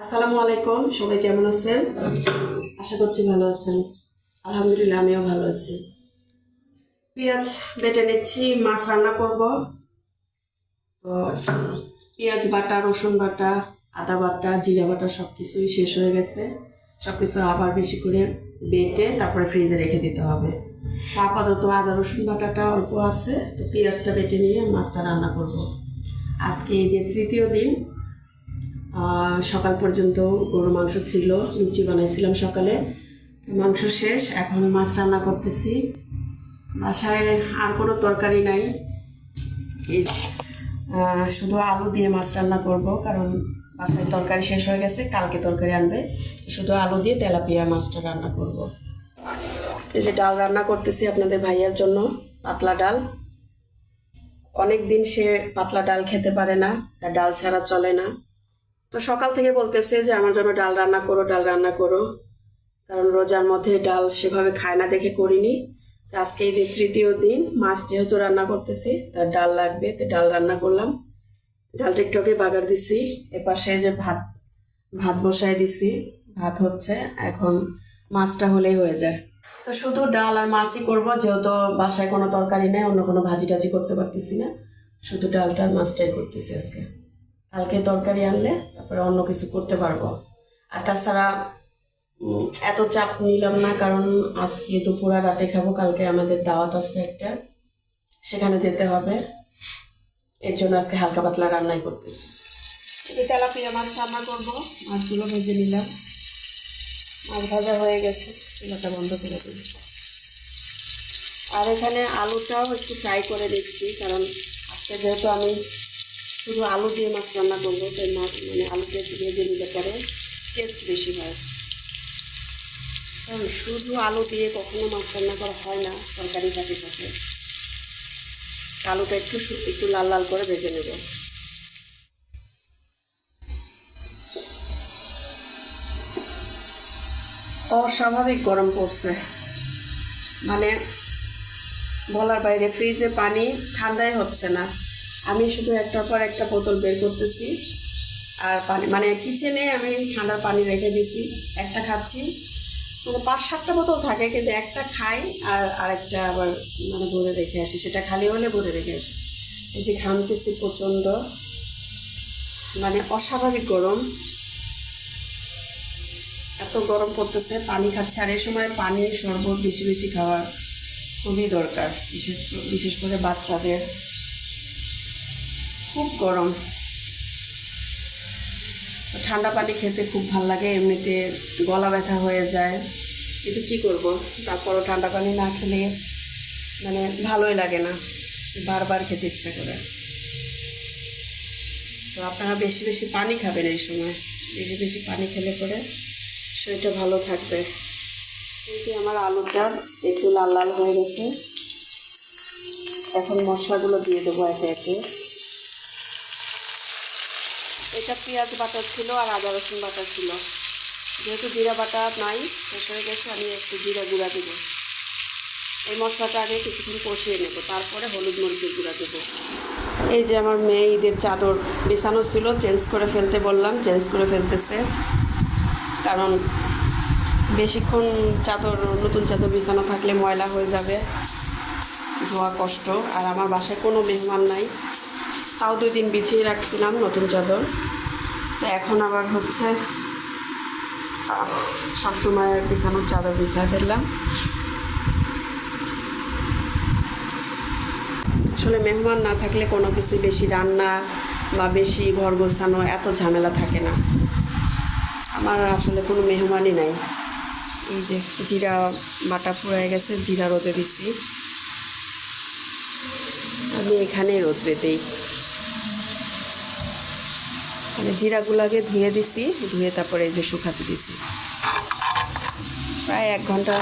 আসসালামু আলাইকুম, সবাই কেমন আছেন? আশা করছি ভালো আছেন। আলহামদুলিল্লাহ, আমিও ভালো আছি। পেঁয়াজ বেটে নিচ্ছি, মাছ রান্না করব। তো, পেঁয়াজ বাটা, রসুন বাটা, আদা বাটা, জিরা বাটা সব কিছুই শেষ হয়ে গেছে। সব কিছু আবার বেশি করে বেটে তারপরে ফ্রিজে রেখে দিতে হবে। আপাতত আদা, রসুন বাটাটা অল্প আছে। তো পেঁয়াজটা বেটে নিয়ে মাছটা রান্না করব। আজকে এই যে তৃতীয় দিন সকাল পর্যন্ত গরু মাংস ছিল, লুচি বানাইছিলাম সকালে। মাংস শেষ, এখন মাছ রান্না করতেছি। বাসায় আর কোনো তরকারি নাই। শুধু আলু দিয়ে মাছ রান্না করব, কারণ বাসায় তরকারি শেষ হয়ে গেছে, কালকে তরকারি আনবে। শুধু আলু দিয়ে তেলাপিয়া মাছটা রান্না করব। এই যে ডাল রান্না করতেছি আপনাদের ভাইয়ার জন্য, পাতলা ডাল। অনেক দিন সে পাতলা ডাল খেতে পারে না, তার ডাল ছাড়া চলে না। তো সকাল থেকে বলতেছে যে, আমার জন্য ডাল রান্না করো, ডাল রান্না করো। কারণ রোজার মধ্যে ডাল সেভাবে খায় না দেখে করিনি। আজকে এই যে তৃতীয় দিন, মাছ যেহেতু রান্না করতেছি, তার ডাল লাগবে, তো ডাল রান্না করলাম। ডালটা একটু আগে বাগার দিছি, এপাশে যে ভাত ভাত বসাই দিছি, ভাত হচ্ছে, এখন মাছটা হলেই হয়ে যায়। তো শুধু ডাল আর মাছই করব, যেহেতু বাসায় কোনো তরকারি নেই, অন্য কোনো ভাজি টাজি করতে পারতেছি না। শুধু ডালটা আর মাছটাই করতেছি আজকে। কালকে তরকারি আনলে তারপরে অন্য কিছু করতে পারব। আর তাছাড়া এত চাপ নিলাম না, কারণ আজকে দুপুরা রাতে খাব, কালকে আমাদের দাওয়াত আছে একটা। সেখানে যেতে হবে। এর জন্য আজকে হালকা পাতলা রান্নাই করতেছি। তেলাপিয়া মাছ রান্না করব, মাছগুলো ভেজে নিলাম। মাছ ভাজা হয়ে গেছে বন্ধ করে দিই। আর এখানে আলুটাও একটু ফ্রাই করে দিচ্ছি কারণ আজকে যেহেতু আমি শুধু আলু দিয়ে মাছ রান্না করব, তাই মাছ মানে একটু ভেজে নিলে পরে টেস্ট বেশি হয়। কারণ শুধু আলু দিয়ে কখনো মাছ রান্না করা হয় না তরকারি সাথে সাথে। আলুটা একটু একটু লাল লাল করে ভেজে নেব। অস্বাভাবিক গরম পড়ছে। মানে বলার বাইরে ফ্রিজে পানি ঠান্ডাই হচ্ছে না। আমি শুধু একটার পর একটা বোতল বের করতেছি। আর পানি মানে কিচেনে আমি ঠান্ডার পানি রেখে দিয়েছি, একটা খাচ্ছি। মানে পাঁচ সাতটা বোতল থাকে, কিন্তু একটা খাই আর আরেকটা আবার মানে ভরে রেখে আসি। সেটা খালি হলে ভরে রেখে আসি। এই যে ঘামতেছি প্রচণ্ড। মানে অস্বাভাবিক গরম। এত গরম পড়তেছে, পানি খাচ্ছে। আর এই সময় পানি শরবত বেশি বেশি খাওয়া খুবই দরকার, বিশেষ বিশেষ করে বাচ্চাদের। খুব গরম। ঠান্ডা পানি খেতে খুব ভালো লাগে, এমনিতে গলা ব্যথা হয়ে যায়। কিন্তু কী করব? তারপরও ঠান্ডা পানি না খেলে মানে ভালোই লাগে না। বারবার খেতে ইচ্ছা করে। তো আপনারা বেশি বেশি পানি খাবেন এই সময়। বেশি বেশি পানি খেলে পরে শরীরটা ভালো থাকবে। কিন্তু আমার আলুটা একটু লাল লাল হয়ে গেছে। এখন মশলাগুলো দিয়ে দেবো একে একে। এটা পেঁয়াজ বাটা ছিল আর আদা রসুন বাটা ছিল। যেহেতু জিরা বাটা নাই, শেষ হয়ে গেছে, আমি একটু জিরা গুঁড়া দেবো। এই মশলাটা আগে কিছুক্ষণ কষিয়ে নেব, তারপরে হলুদ মরিচের গুঁড়া দেবো। এই যে আমার মেয়ে ঈদের চাদর বিছানো ছিল, চেঞ্জ করে ফেলতে বললাম, চেঞ্জ করে ফেলতেছে। কারণ বেশিক্ষণ চাদর, নতুন চাদর বিছানো থাকলে ময়লা হয়ে যাবে, ধোয়া কষ্ট। আর আমার বাসায় কোনো মেহমান নাই। তাও দুই দিন বিছিয়ে রাখছিলাম নতুন চাদর। তো এখন আবার হচ্ছে সবসময় বিছানোর চাদর বিছায় ফেললাম। আসলে মেহমান না থাকলে কোনো কিছু বেশি রান্না বা বেশি ঘর গোছানো, এত ঝামেলা থাকে না। আমার আসলে কোনো মেহমানই নাই। এই যে জিরা বাটা ফুরায় গেছে, জিরা রোদে দিছি। আমি এখানেই রোদ দিই মানে জিরাগুলাকে ধুয়ে দিছি, ধুয়ে তারপরে এই যে শুকাতে দিছি। প্রায় এক ঘণ্টা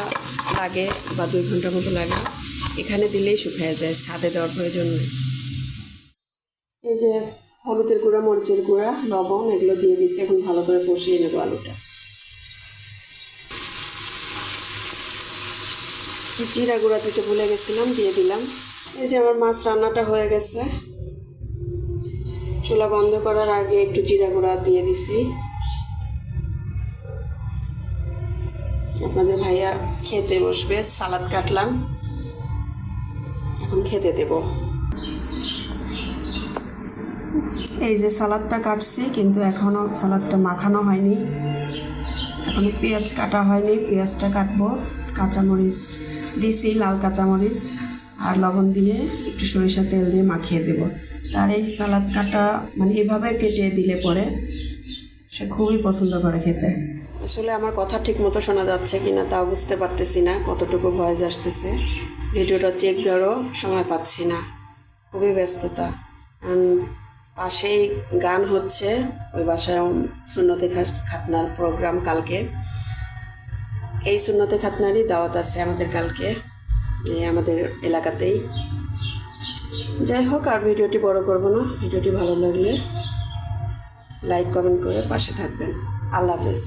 লাগে বা দুই ঘণ্টার মতো লাগে। এখানে দিলেই শুকিয়ে যায়, ছাদে দেওয়ার প্রয়োজন নেই। এই যে হলুদের গুঁড়া, মরিচের গুঁড়া, লবণ, এগুলো দিয়ে দিচ্ছি এখন ভালো করে কষিয়ে নেব আলুটা। জিরা গুঁড়া দিতে ভুলে গেছিলাম, দিয়ে দিলাম। এই যে আমার মাছ রান্নাটা হয়ে গেছে। চুলা বন্ধ করার আগে একটু জিরা গুঁড়া দিয়ে দিছি। আপনাদের ভাইয়া খেতে বসবে, সালাদ কাটলাম। এখন খেতে দেব। এই যে সালাদটা কাটছি, কিন্তু এখনও সালাদটা মাখানো হয়নি। এখন পেঁয়াজ কাটা হয়নি, পেঁয়াজটা কাটবো। কাঁচামরিচ দিছি, লাল কাঁচামরিচ, আর লবণ দিয়ে একটু সরিষা তেল দিয়ে মাখিয়ে দেবো। তার এই সালাদ কাটা মানে এভাবে কেটে দিলে পরে সে খুবই পছন্দ করে খেতে। আসলে আমার কথা ঠিক মতো শোনা যাচ্ছে কি না তাও বুঝতে পারতেছি না, কতটুকু ভয়েস আসতেছে। ভিডিওটা চেক দেওয়ারও সময় পাচ্ছি না। খুবই ব্যস্ততা। পাশেই গান হচ্ছে, ওই বাসায় শূন্যতে খাতনার প্রোগ্রাম কালকে। এই শূন্যতে খাতনারই দাওয়াত আছে আমাদের কালকে আমাদের এলাকাতেই। যাই হোক, আর ভিডিওটি বড় করব না। ভিডিওটি ভালো লাগলে লাইক কমেন্ট করে পাশে থাকবেন। আল্লাহ হাফেজ।